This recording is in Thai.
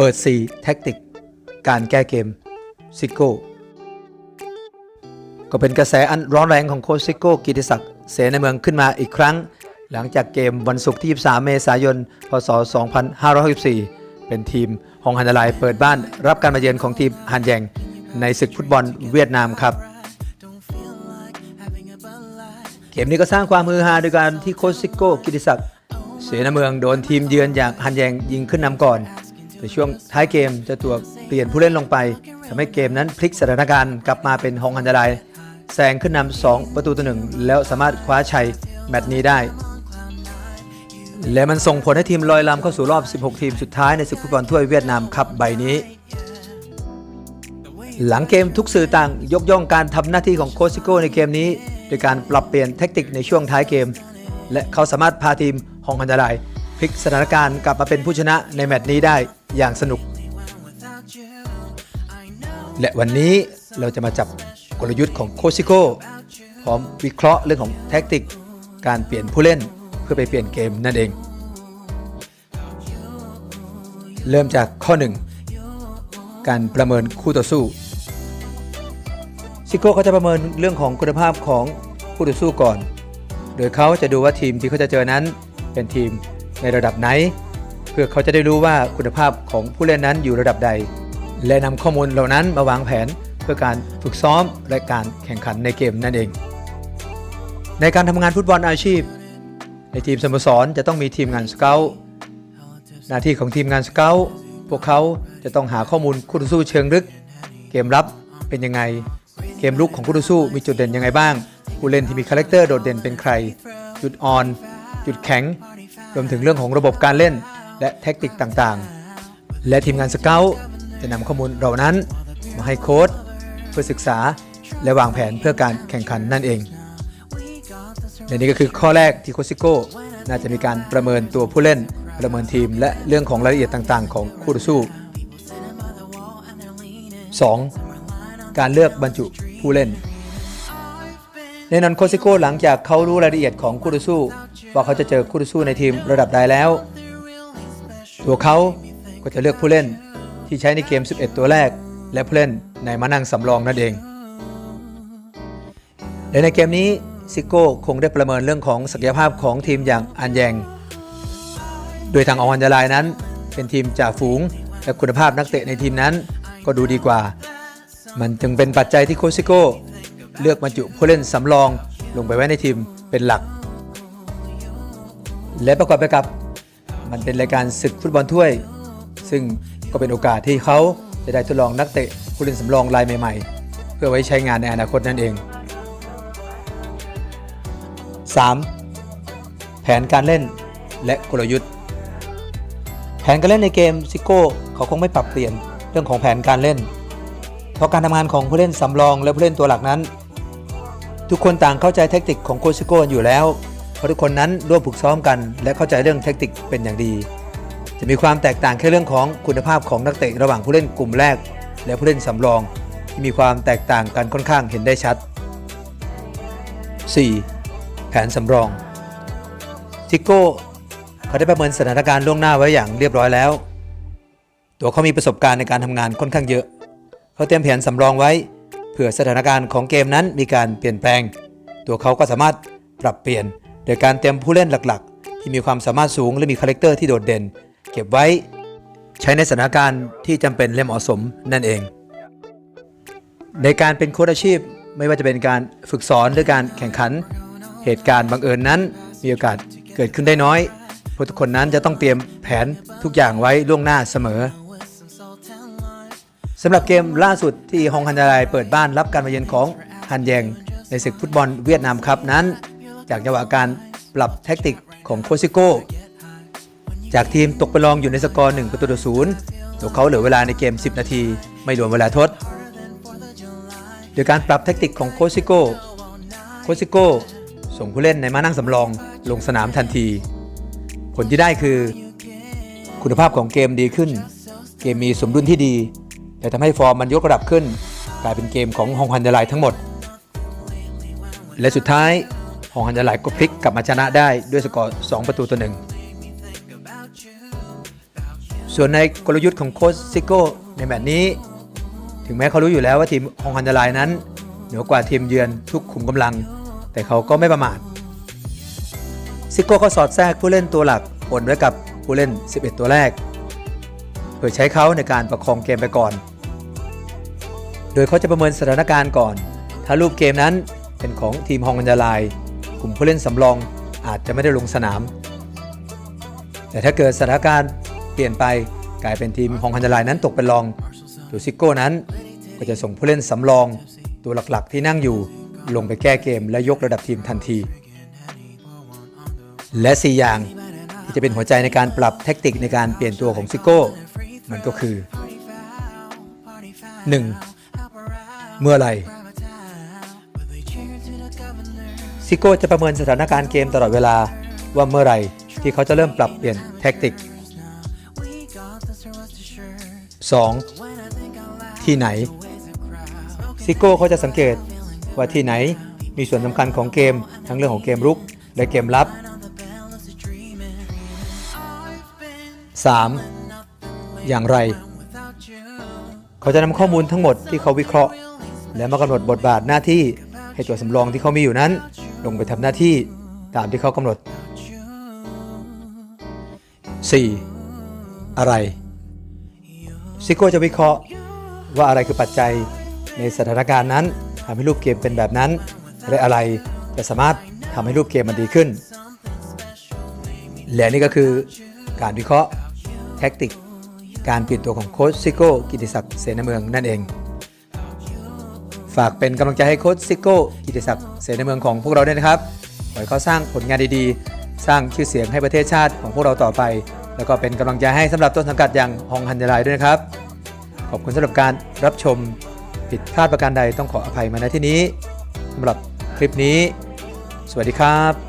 เปิด 4 แท็กติก การแก้เกมซิโก้ก็เป็นกระแสอันร้อนแรงของโค้ชซิโก้กิติศักดิ์เสนาเมืองขึ้นมาอีกครั้ง หลังจากเกมวันศุกร์ที่ 23 เมษายน พศ 2564 เป็นทีมฮองฮันดาลายเปิดบ้านรับการมาเยือนของทีมฮันแยงในศึกฟุตบอลเวียดนามครับ เกมนี้ก็สร้างความฮือฮาโดยการที่โค้ชซิโก้กิติศักดิ์เสนาเมืองโดนทีมเยือนอย่างฮันแยงยิงขึ้นนำก่อน ในช่วงท้ายเกมจะตัวเปลี่ยนผู้เล่นลงไปทำให้เกมนั้นพลิกสถานการณ์กลับมาเป็นฮองฮันดาลายแซงขึ้นนำ2ประตูต่อหนึ่งแล้วสามารถคว้าชัยแมตช์นี้ได้ และมันส่งผลให้ทีมลอยลำเข้าสู่รอบ 16 ทีมสุดท้ายในศึกฟุตบอลถ้วยเวียดนามคัพใบนี้ หลังเกมทุกสื่อต่างยกย่องการทำหน้าที่ของโคชซิโก้ในเกมนี้โดยการปรับเปลี่ยนแทคติกในช่วงท้ายเกม และเขาสามารถพาทีมฮองฮันดาไลพลิกสถานการณ์กลับมาเป็นผู้ชนะในแมตช์นี้ได้ อย่างสนุก และวันนี้เราจะมาจับกลยุทธ์ของโคชิโก้พร้อมวิเคราะห์เรื่องของแทคติก การเปลี่ยนผู้เล่นเพื่อไปเปลี่ยนเกมนั่นเอง เริ่มจากข้อ 1 การประเมินคู่ต่อสู้ซิโก้เขาจะประเมินเรื่องของคุณภาพของคู่ต่อสู้ก่อน โดยเขาจะดูว่าทีมที่เขาจะเจอนั้นเป็นทีมในระดับไหน พื่อเขาจะได้รู้ว่าคุณภาพของผู้เล่นนั้นอยู่ระดับใด และนำข้อมูลเหล่านั้นมาวางแผนเพื่อการฝึกซ้อมและการแข่งขันในเกมนั่นเอง ในการทำงานฟุตบอลอาชีพ ในทีมสโมสรจะต้องมีทีมงานสเกลหน้าที่ของทีมงานสเกลพวกเขาจะต้องหาข้อมูลคู่ต่อสู้เชิงลึก เกมรับเป็นยังไง เกมลุกของคู่ต่อสู้มีจุดเด่นยังไงบ้าง ผู้เล่นที่มีคาแรคเตอร์โดดเด่นเป็นใคร จุดอ่อน จุดแข็ง รวมถึงเรื่องของระบบการเล่น และแท็กติกต่างๆ และทีมงานสเกลจะนำข้อมูลเหล่านั้น มาให้โค้ชเพื่อศึกษาและวางแผนเพื่อการแข่งขันนั่นเองและนี่ก็คือข้อแรกที่โคซิโก้น่าจะมีการประเมินตัวผู้เล่นประเมินทีม และเรื่องของรายละเอียดต่างๆ ของคู่ต่อสู้ 2. การเลือกบรรจุผู้เล่นแน่นอนโคซิโก้หลังจากเขารู้รายละเอียดของคู่ต่อสู้ ว่าเขาจะเจอคู่ต่อสู้ในทีมระดับใดแล้ว ตัวเขาก็จะเลือกผู้เล่นที่ใช้ในเกม 11 ตัวแรก และผู้เล่นในมานั่งสำรองนั่นเองและในเกมนี้ซิโก้คงได้ประเมินเรื่องของศักยภาพของทีมอย่างอันแยง โดยทางออนจาลายนั้น เป็นทีมจ่าฝูง และคุณภาพนักเตะในทีมนั้นก็ดูดีกว่า มันจึงเป็นปัจจัยที่โคชซิโก้เลือกบรรจุผู้เล่นสำรองลงไปไว้ในทีมเป็นหลัก และประกอบไปกับ มันเป็นรายการศึกฟุตบอลถ้วย ซึ่งก็เป็นโอกาสที่เขาจะได้ทดลองนักเตะผู้เล่นสำรองรายใหม่ ๆ เพื่อไว้ใช้งานในอนาคตนั่นเอง 3. แผนการเล่นและกลยุทธ์ แผนการเล่นในเกมซิโก้เขาคงไม่ปรับเปลี่ยนเรื่องของแผนการเล่น เพราะการทำงานของผู้เล่นสำรองและผู้เล่นตัวหลักนั้น ทุกคนต่างเข้าใจแทคนิคของโคชซิโก้อยู่แล้ว เพราะทุกคนนั้นร่วมฝึกซ้อมกัน และเข้าใจเรื่องแทคนิคเป็นอย่างดี จะมีความแตกต่างแค่เรื่องของคุณภาพของนักเตะระหว่างผู้เล่นกลุ่มแรก และผู้เล่นสำรองที่มีความแตกต่างกันค่อนข้างเห็นได้ชัด 4. แผนสำรองทิโก้เขาได้ประเมินสถานการณ์ล่วงหน้าไว้อย่างเรียบร้อยแล้ว ตัวเขามีประสบการณ์ในการทำงานค่อนข้างเยอะ เขาเตรียมแผนสำรองไว้เผื่อสถานการณ์ของเกมนั้นมีการเปลี่ยนแปลง ตัวเขาก็สามารถปรับเปลี่ยน โดยการเตรียมผู้เล่นหลักๆ ที่มีความสามารถสูงและมีคาแรคเตอร์ที่โดดเด่น เก็บไว้ใช้ในสถานการณ์ที่จำเป็นและเหมาะสมนั่นเอง ในการเป็นโค้ชอาชีพไม่ว่าจะเป็นการฝึกสอนหรือการแข่งขัน เหตุการณ์บังเอิญนั้น มีโอกาสเกิดขึ้นได้น้อยเพราะทุกคนนั้นจะต้องเตรียมแผนทุกอย่างไว้ล่วงหน้าเสมอสำหรับเกมล่าสุดที่ฮองฮันดารายเปิดบ้านรับการมาเยือนของฮันแยงในศึกฟุตบอลเวียดนามครับนั้น จากจังหวะการปรับแทคติกของโคชิโก้ จากทีมตกไปรองอยู่ในสกอร์1ประตูต่อศูนย์ตัวเขาเหลือเวลาในเกม 10 นาที ไม่รวมเวลาทด โดยการปรับแทคติกของโคชิโก้โคชิโก้ส่งผู้เล่นในมานั่งสำรองลงสนามทันที ผลที่ได้คือ คุณภาพของเกมดีขึ้น เกมมีสมดุลที่ดีแต่ทำให้ฟอร์มมันยกระดับขึ้น กลายเป็นเกมของฮองฮันเดลายทั้งหมด และสุดท้าย ฮองฮันเดลายก็พลิกกลับมาชนะได้ด้วยสกอร์2ประตูต่อหนึ่งส่วนในกลยุทธ์ของโค้ชซิโก้ในแมตช์นี้ ถึงแม้เขารู้อยู่แล้วว่าทีมฮองฮันดารายนั้น เหนือกว่าทีมเยือนทุกขุมกำลัง แต่เขาก็ไม่ประมาทซิโก้ก็สอดแทรกผู้เล่นตัวหลักปนไว้กับผู้เล่น 11 ตัวแรกเพื่อใช้เขาในการประคองเกมไปก่อน โดยเขาจะประเมินสถานการณ์ก่อน ถ้ารูปเกมนั้นเป็นของทีมฮองอันดาลาย กลุ่มผู้เล่นสำรองอาจจะไม่ได้ลงสนาม แต่ถ้าเกิดสถานการณ์เปลี่ยนไปกลายเป็นทีมฮองอันดาลายนั้นตกเป็นรองตัวซิโก้นั้นก็จะส่งผู้เล่นสำรอง ตัวหลักๆ ที่นั่งอยู่ลงไปแก้เกมและยกระดับทีมทันที และ 4 อย่างที่จะเป็นหัวใจในการปรับแทคติกในการเปลี่ยนตัวของซิโก้ มันก็คือ 1. เมื่อไหร่ ซิโก้จะประเมินสถานการณ์เกมตลอดเวลาว่าเมื่อไหร่ที่เขาจะเริ่มปรับเปลี่ยนแทคติก 2. ที่ไหน ซิโก้เขาจะสังเกตว่าที่ไหนมีส่วนสำคัญของเกมทั้งเรื่องของเกมรุกและเกมรับ 3. อย่างไร เขาจะนำข้อมูลทั้งหมดที่เขาวิเคราะห์ และมากำหนดบทบาทหน้าที่ให้ตัวสำรองที่เขามีอยู่นั้น ลงไปทำหน้าที่ตามที่เขากำหนด 4. อะไร ซิโก้จะวิเคราะห์ว่าอะไรคือปัจจัยในสถานการณ์นั้นทำให้รูปเกมเป็นแบบนั้น และอะไรจะสามารถทำให้รูปเกมมันดีขึ้น และนี่ก็คือการวิเคราะห์แท็กติก การเปลี่ยนตัวของโค้ชซิโก้กิติศักดิ์เสนาเมืองนั่นเอง ฝากเป็นกำลังใจให้โค้ชซิโก้กิติศักดิ์เสนาเมืองของพวกเราด้วยนะครับขอให้เขาสร้างผลงานดีๆ สร้างชื่อเสียงให้ประเทศชาติของพวกเราต่อไป แล้วก็เป็นกำลังใจให้สำหรับต้นสังกัดอย่างฮองฮันยลายด้วยนะครับ ขอบคุณสำหรับการรับชมผิดพลาดประการใดต้องขออภัยมาณที่นี้สำหรับคลิปนี้ สวัสดีครับ